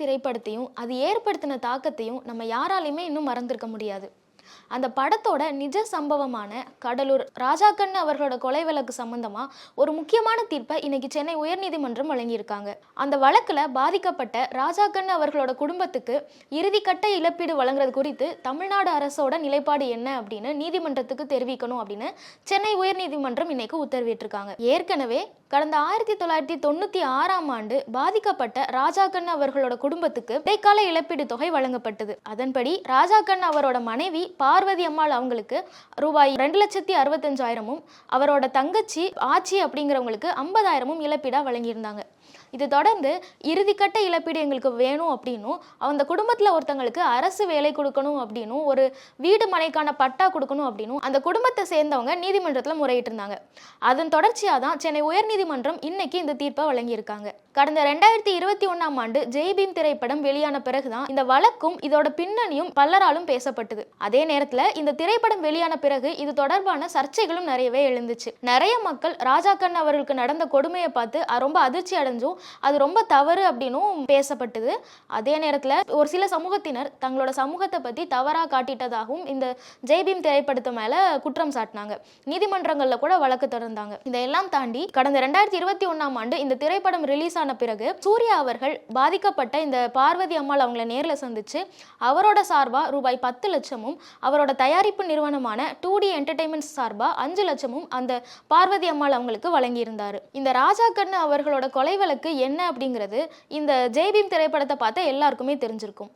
திரைப்படத்தையும் அது ஏற்படுத்தின தாக்கத்தையும் நம்ம யாராலையுமே இன்னும் மறந்திருக்க முடியாது. அந்த படத்தோட நிஜ சம்பவமான கடலூர் ராஜாக்கண்ணு அவர்களோட கொலை வழக்கு சம்பந்தமா ஒரு முக்கியமான தீர்ப்பை இன்னைக்கு சென்னை உயர்நீதிமன்றம் வழங்கியிருக்காங்க. அந்த வழக்குல பாதிக்கப்பட்ட ராஜாக்கண்ணு அவர்களோட குடும்பத்துக்கு இறுதிக்கட்ட இழப்பீடு வழங்குறது குறித்து தமிழ்நாடு அரசோட நிலைப்பாடு என்ன அப்படின்னு நீதிமன்றத்துக்கு தெரிவிக்கணும் அப்படின்னு சென்னை உயர்நீதிமன்றம் இன்னைக்கு உத்தரவிட்டிருக்காங்க. ஏற்கனவே கடந்த ஆயிரத்தி தொள்ளாயிரத்தி தொண்ணூத்தி ஆறாம் ஆண்டு பாதிக்கப்பட்ட ராஜாக்கண்ணு அவர்களோட குடும்பத்துக்கு இடைக்கால இழப்பீடு தொகை வழங்கப்பட்டது. அதன்படி ராஜாக்கண்ணு அவரோட மனைவி பார்வதி அம்மாள் அவங்களுக்கு ரூபாய் ரெண்டு லட்சத்தி அறுபத்தஞ்சாயிரமும் அவரோட தங்கச்சி ஆச்சி அப்படிங்கிறவங்களுக்கு ஐம்பதாயிரமும் இழப்பீடா வழங்கியிருந்தாங்க. இது தொடர்ந்து இறுதிக்கட்ட இழப்பீடு எங்களுக்கு வேணும் அப்படின்னும் அந்த குடும்பத்தில் ஒருத்தங்களுக்கு அரசு வேலை கொடுக்கணும் அப்படின்னும் ஒரு வீடு மனைக்கான பட்டா கொடுக்கணும் அப்படின்னும் அந்த குடும்பத்தை சேர்ந்தவங்க நீதிமன்றத்தில் முறையிட்டு இருந்தாங்க அதன் தொடர்ச்சியாக தான் சென்னை உயர்நீதி உயர்நீதிமன்றம் இன்னைக்கு இந்த தீர்ப்பை வழங்கியிருக்காங்க. கடந்த ரெண்டாயிரத்தி இருபத்தி ஒன்னாம் ஆண்டு ஜெய்பீம் திரைப்படம் வெளியான பிறகுதான் இந்த வழக்கும் இதோட பின்னணியும் பலராலும் பேசப்பட்டது. அதே நேரத்தில் இந்த திரைப்படம் வெளியான பிறகு இது தொடர்பான சர்ச்சைகளும் நிறையவே எழுந்துச்சு. நிறைய மக்கள் ராஜாக்கண்ணு அவர்களுக்கு நடந்த கொடுமையை பார்த்து ரொம்ப அதிர்ச்சி அடைஞ்சும். அது ரொம்ப தவறு அப்படின்னும் பேசப்பட்டது. அதே நேரத்துல ஒரு சில சமூகத்தினர் தங்களோட சமூகத்தை பற்றி தவறாக காட்டிட்டதாகவும் இந்த ஜெய்பீம் திரைப்படத்து மேல குற்றம் சாட்டினாங்க. நீதிமன்றங்களில் கூட வழக்கு தொடர்ந்தாங்க. இதையெல்லாம் தாண்டி கடந்த ரெண்டாயிரத்தி இருபத்தி ஒன்றாம் ஆண்டு இந்த திரைப்படம் ரிலீஸ் ஆன பிறகு சூர்யா அவர்கள் பாதிக்கப்பட்ட இந்த பார்வதி அம்மாள் அவங்கள நேரில் சந்திச்சு அவரோட சார்பாக ரூபாய் பத்து லட்சமும் அவரோட தயாரிப்பு நிறுவனமான டூ டி என்டர்டைன்மெண்ட்ஸ் சார்பாக அஞ்சு லட்சமும் அந்த பார்வதி அம்மாள் அவங்களுக்கு வழங்கியிருந்தார். இந்த ராஜா கண்ணு அவர்களோட கொலை வழக்கு என்ன அப்படிங்கிறது இந்த ஜெய்பீம் திரைப்படத்தை பார்த்த எல்லாருக்குமே தெரிஞ்சிருக்கும்.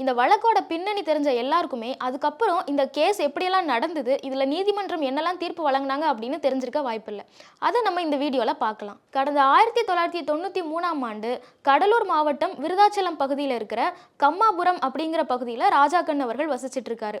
இந்த வழக்கோட பின்னணி தெரிஞ்ச எல்லாருக்குமே அதுக்கப்புறம் இந்த கேஸ் எப்படியெல்லாம் நடந்தது இதில் நீதிமன்றம் என்னெல்லாம் தீர்ப்பு வழங்கினாங்க அப்படின்னு தெரிஞ்சிருக்க வாய்ப்பில்லை. அதை நம்ம இந்த வீடியோவில் பார்க்கலாம். கடந்த ஆயிரத்தி தொள்ளாயிரத்தி தொண்ணூற்றி மூணாம் ஆண்டு கடலூர் மாவட்டம் விருதாச்சலம் பகுதியில் இருக்கிற கம்மாபுரம் அப்படிங்கிற பகுதியில் ராஜாக்கண்ணு அவர்கள் வசிச்சிட்டு இருக்காரு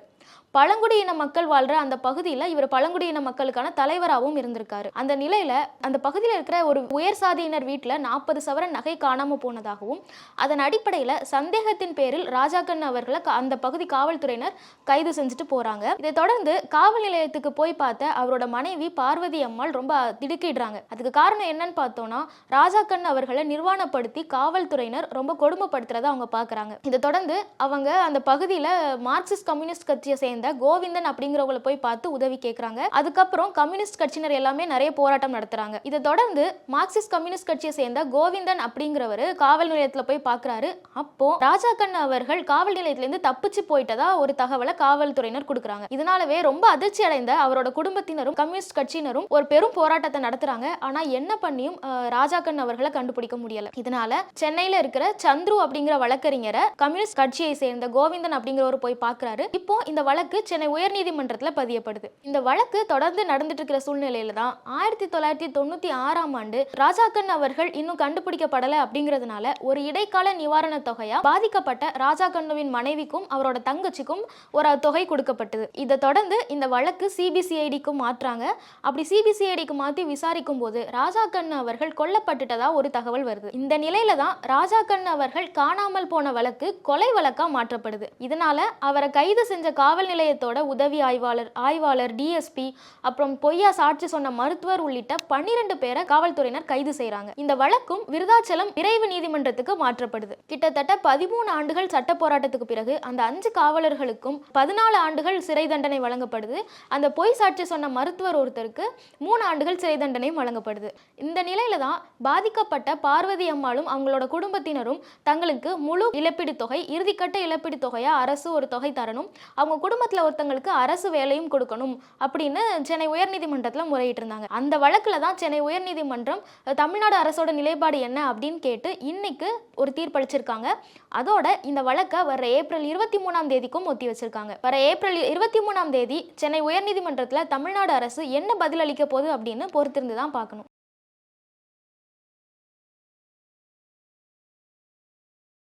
பழங்குடியின மக்கள் வாழ்ற அந்த பகுதியில் இவர் பழங்குடியின மக்களுக்கான தலைவராகவும் இருந்திருக்காரு. அந்த நிலையில அந்த பகுதியில் இருக்கிற ஒரு உயர் சாதியினர் வீட்டில் நாற்பது சவரன் நகை காணாம போனதாகவும் அதன் அடிப்படையில் சந்தேகத்தின் பேரில் ராஜாக்கண்ணு அவர்களை க- அந்த பகுதி காவல்துறையினர் கைது செஞ்சுட்டு போறாங்க. இதை தொடர்ந்து காவல் நிலையத்துக்கு போய் பார்த்த அவரோட மனைவி பார்வதி அம்மாள் ரொம்ப திடுக்கிடுறாங்க. அதுக்கு காரணம் என்னன்னு பார்த்தோம்னா ராஜாக்கண்ணு அவர்களை நிர்வாணப்படுத்தி காவல்துறையினர் ரொம்ப கொடுமைப்படுத்துறதை அவங்க பார்க்குறாங்க இதை தொடர்ந்து அவங்க அந்த பகுதியில் மார்க்சிஸ்ட் கம்யூனிஸ்ட் கட்சியை சேர்ந்த கோவிந்தன் அப்படிங்கிறவங்கள போய் பார்த்து உதவி கேட்குறாங்க அதுக்கப்புறம் கம்யூனிஸ்ட் கட்சியினர் எல்லாமே நிறைய போராட்டம் நடத்துறாங்க. இதை தொடர்ந்து மார்க்சிஸ்ட் கம்யூனிஸ்ட் கட்சியை சேர்ந்த கோவிந்தன் அப்படிங்கிறவர் காவல் நிலையத்தில் போய் பார்க்குறாரு அப்போ ராஜா ராஜாக்கண்ணு அவர்கள் காவல் நிலையத்திலேருந்து தப்பிச்சு போயிட்டதா ஒரு தகவலை காவல்துறையினர் கொடுக்குறாங்க. இதனாலவே ரொம்ப அதிர்ச்சி அடைந்த அவரோட குடும்பத்தினரும் கம்யூனிஸ்ட் கட்சியினரும் ஒரு பெரும் போராட்டத்தை நடத்துறாங்க. ஆனா என்ன பண்ணியும் ராஜா கண் அவர்களை கண்டுபிடிக்க முடியல. இதனால சென்னையில இருக்கிற சந்துரு அப்படிங்கிற வழக்கறிஞரை கம்யூனிஸ்ட் கட்சியை சேர்ந்த கோவிந்தன் அப்படிங்கிறவர் போய் பார்க்கறாரு இப்போ இந்த வழக்கு சென்னை உயர்நீதிமன்றத்தில் பதியப்படுது. இந்த வழக்கு தொடர்ந்து நடந்துட்டு இருக்கிற சூழ்நிலையில தான் ஆயிரத்தி தொள்ளாயிரத்தி தொண்ணூற்றி ஆறாம் ஆண்டு ராஜாக்கன் அவர்கள் இன்னும் கண்டுபிடிக்கப்படலை அப்படிங்கிறதுனால ஒரு இடைக்கால நிவாரண தொகையா பாதிக்கப்பட்ட ராஜாக்கண்ணுவின் மனைவிக்கும் அவரோட தங்கச்சிக்கும் ஒரு தொகை கொடுக்கப்பட்டது. இதை தொடர்ந்து இந்த வழக்கு சிபிசிஐடிக்கும் மாற்றாங்க. அப்படி சிபிசிஐடிக்கு மாற்றி விசாரிக்கும் போது ராஜா கண்ணு அவர்கள் கொல்லப்பட்டுட்டதா ஒரு தகவல் வருது. இந்த நிலையில தான் ராஜா அவர்கள் காணாமல் போன வழக்கு கொலை வழக்கா மாற்றப்படுது. இதனால அவரை கைது செஞ்ச காவல் நிலையத்தோட உதவி ஆய்வாளர் ஆய்வாளர் டிஎஸ்பி அப்புறம் பொய்யா சாட்சி சொன்ன மருத்துவர் உள்ளிட்ட பன்னிரண்டு பேரை காவல்துறையினர் கைது செய்கிறாங்க இந்த வழக்கும் விருதாச்சலம் விரைவு நீதிமன்றத்துக்கு மாற்றப்படுது. கிட்டத்தட்ட பதிமூணு ஆண்டுகள் சட்ட போராட்டத்துக்கு பிறகு அந்த அஞ்சு காவலர்களுக்கும் பதினாலு ஆண்டுகள் சிறை தண்டனை வழங்கப்படுது. அந்த பொய் சாட்சி சொன்ன மருத்துவர் ஒருத்தருக்கு மூணு ஆண்டுகள் சிறை தண்டனையும் வழங்கப்படுது. இந்த நிலையில தான் பாதிக்கப்பட்ட பார்வதி அம்மாளும் அவங்களோட குடும்பத்தினரும் தங்களுக்கு முழு இழப்பீடு தொகை இறுதிக்கட்ட இழப்பீடு தொகையா அரசு ஒரு தொகை தரணும். அவங்க குடும்பத்தில் ஒருத்தங்களுக்கு அரசு வேலையும் கொடுக்கணும் அப்படின்னு சென்னை உயர்நீதிமன்றத்தில் முறையிட்டு இருந்தாங்க அந்த வழக்கில் தான் சென்னை உயர்நீதிமன்றம் தமிழ்நாடு அரசோட நிலைப்பாடு என்ன அப்படின்னு கேட்டு இன்னைக்கு ஒரு தீர்ப்பளிச்சிருக்காங்க. அதோட இந்த வழக்கை வர ஏப்ரல் இருபத்தி மூணாம் தேதிக்கும் ஒத்தி வச்சிருக்காங்க. வர ஏப்ரல் இருபத்தி மூணாம் தேதி சென்னை உயர்நீதிமன்றத்தில் தமிழ்நாடு அரசு என்ன பதிலளிக்க போகுது அப்படின்னு பொறுத்திருந்து தான் பார்க்கணும்.